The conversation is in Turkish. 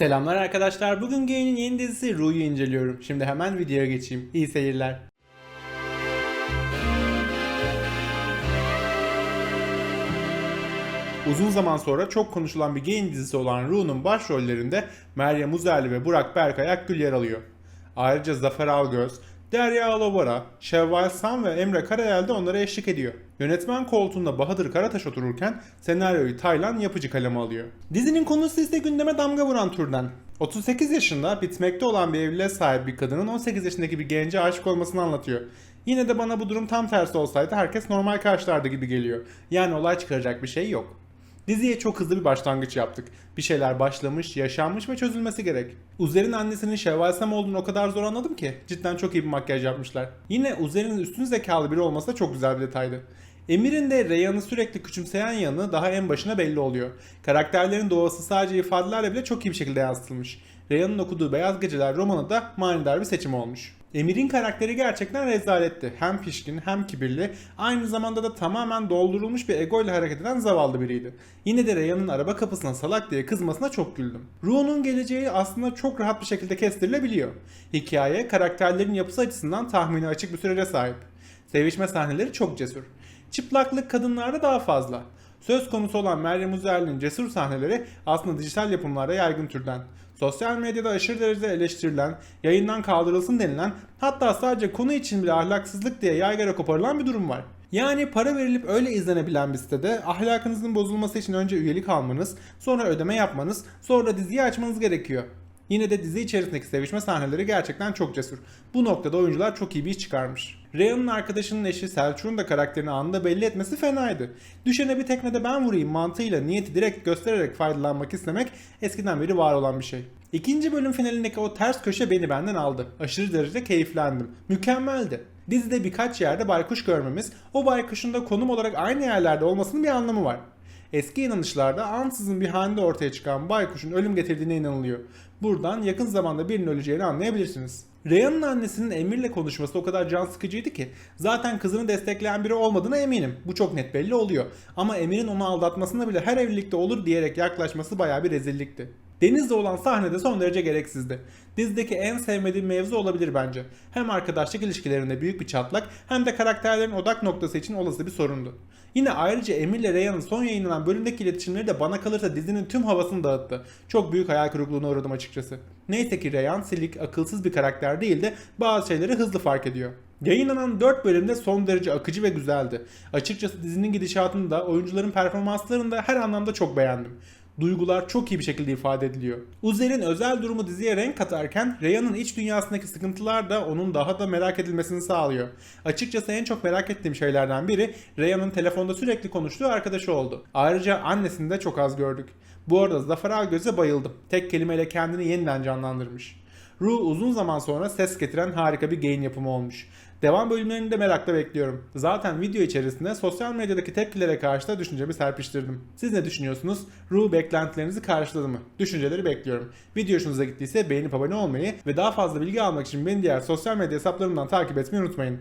Selamlar arkadaşlar. Bugün Gain'in yeni dizisi Ru'yu inceliyorum. Şimdi hemen videoya geçeyim. İyi seyirler. Uzun zaman sonra çok konuşulan bir Gain dizisi olan Ru'nun başrollerinde Meryem Uzerli ve Burak Berkay Akgül yer alıyor. Ayrıca Zafer Algöz, Derya Alabora, Şevval Sam ve Emre Karayel de onlara eşlik ediyor. Yönetmen koltuğunda Bahadır Karataş otururken senaryoyu Taylan yapıcı kaleme alıyor. Dizinin konusu ise gündeme damga vuran türden. 38 yaşında bitmekte olan bir evliliğe sahip bir kadının 18 yaşındaki bir gence aşık olmasını anlatıyor. Yine de bana bu durum tam tersi olsaydı herkes normal karşılardı gibi geliyor. Yani olay çıkaracak bir şey yok. Diziye çok hızlı bir başlangıç yaptık. Bir şeyler başlamış, yaşanmış ve çözülmesi gerek. Uzer'in annesinin Şevval Sam olduğunu o kadar zor anladım ki. Cidden çok iyi bir makyaj yapmışlar. Yine Uzer'in üstün zekalı biri olması da çok güzel bir detaydı. Emir'in de Reyhan'ı sürekli küçümseyen yanı daha en başına belli oluyor. Karakterlerin doğası sadece ifadelerle bile çok iyi bir şekilde yansıtılmış. Reyhan'ın okuduğu Beyaz Geceler romanı da manidar bir seçim olmuş. Emir'in karakteri gerçekten rezaletti. Hem pişkin hem kibirli, aynı zamanda da tamamen doldurulmuş bir ego ile hareket eden zavallı biriydi. Yine de Reyhan'ın araba kapısına salak diye kızmasına çok güldüm. Ruo'nun geleceği aslında çok rahat bir şekilde kestirilebiliyor. Hikaye karakterlerin yapısı açısından tahmini açık bir sürece sahip. Sevişme sahneleri çok cesur. Çıplaklık kadınlarda daha fazla. Söz konusu olan Meryem Uzerli'nin cesur sahneleri aslında dijital yapımlarda yaygın türden. Sosyal medyada aşırı derecede eleştirilen, yayından kaldırılsın denilen, hatta sadece konu için bile ahlaksızlık diye yaygara koparılan bir durum var. Yani para verilip öyle izlenebilen bir sitede ahlakınızın bozulması için önce üyelik almanız, sonra ödeme yapmanız, sonra diziyi açmanız gerekiyor. Yine de dizi içerisindeki sevişme sahneleri gerçekten çok cesur. Bu noktada oyuncular çok iyi bir iş çıkarmış. Reyhan'ın arkadaşının eşi Selçuk'un da karakterini anında belli etmesi fenaydı. Düşene bir tekmede ben vurayım mantığıyla niyeti direkt göstererek faydalanmak istemek eskiden beri var olan bir şey. İkinci bölüm finalindeki o ters köşe beni benden aldı. Aşırı derecede keyiflendim. Mükemmeldi. Dizide birkaç yerde baykuş görmemiz, o baykuşun da konum olarak aynı yerlerde olmasının bir anlamı var. Eski inanışlarda ansızın bir halde ortaya çıkan baykuşun ölüm getirdiğine inanılıyor. Buradan yakın zamanda birinin öleceğini anlayabilirsiniz. Reyhan'ın annesinin Emir'le konuşması o kadar can sıkıcıydı ki zaten kızını destekleyen biri olmadığına eminim. Bu çok net belli oluyor. Ama Emir'in onu aldatmasına bile her evlilikte olur diyerek yaklaşması bayağı bir rezillikti. Deniz'le olan sahnede son derece gereksizdi. Dizideki en sevmediğim mevzu olabilir bence. Hem arkadaşlık ilişkilerinde büyük bir çatlak hem de karakterlerin odak noktası için olası bir sorundu. Yine ayrıca Emir ile Reyhan'ın son yayınlanan bölümdeki iletişimleri de bana kalırsa dizinin tüm havasını dağıttı. Çok büyük hayal kırıklığına uğradım açıkçası. Neyse ki Reyhan silik, akılsız bir karakter değil de bazı şeyleri hızlı fark ediyor. Yayınlanan 4 bölümde son derece akıcı ve güzeldi. Açıkçası dizinin gidişatını da oyuncuların performanslarını da her anlamda çok beğendim duygular çok iyi bir şekilde ifade ediliyor. Uzer'in özel durumu diziye renk katarken Reya'nın iç dünyasındaki sıkıntılar da onun daha da merak edilmesini sağlıyor. Açıkçası en çok merak ettiğim şeylerden biri Reya'nın telefonda sürekli konuştuğu arkadaşı oldu. Ayrıca annesini de çok az gördük. Bu arada Zafer Algöz'e bayıldım. Tek kelimeyle kendini yeniden canlandırmış. Ru uzun zaman sonra ses getiren harika bir gain yapımı olmuş. Devam bölümlerini de merakla bekliyorum. Zaten video içerisinde sosyal medyadaki tepkilere karşı da düşüncemi serpiştirdim. Siz ne düşünüyorsunuz? Ru beklentilerinizi karşıladı mı? Düşünceleri bekliyorum. Video hoşunuza gittiyse beğenip abone olmayı ve daha fazla bilgi almak için beni diğer sosyal medya hesaplarımdan takip etmeyi unutmayın.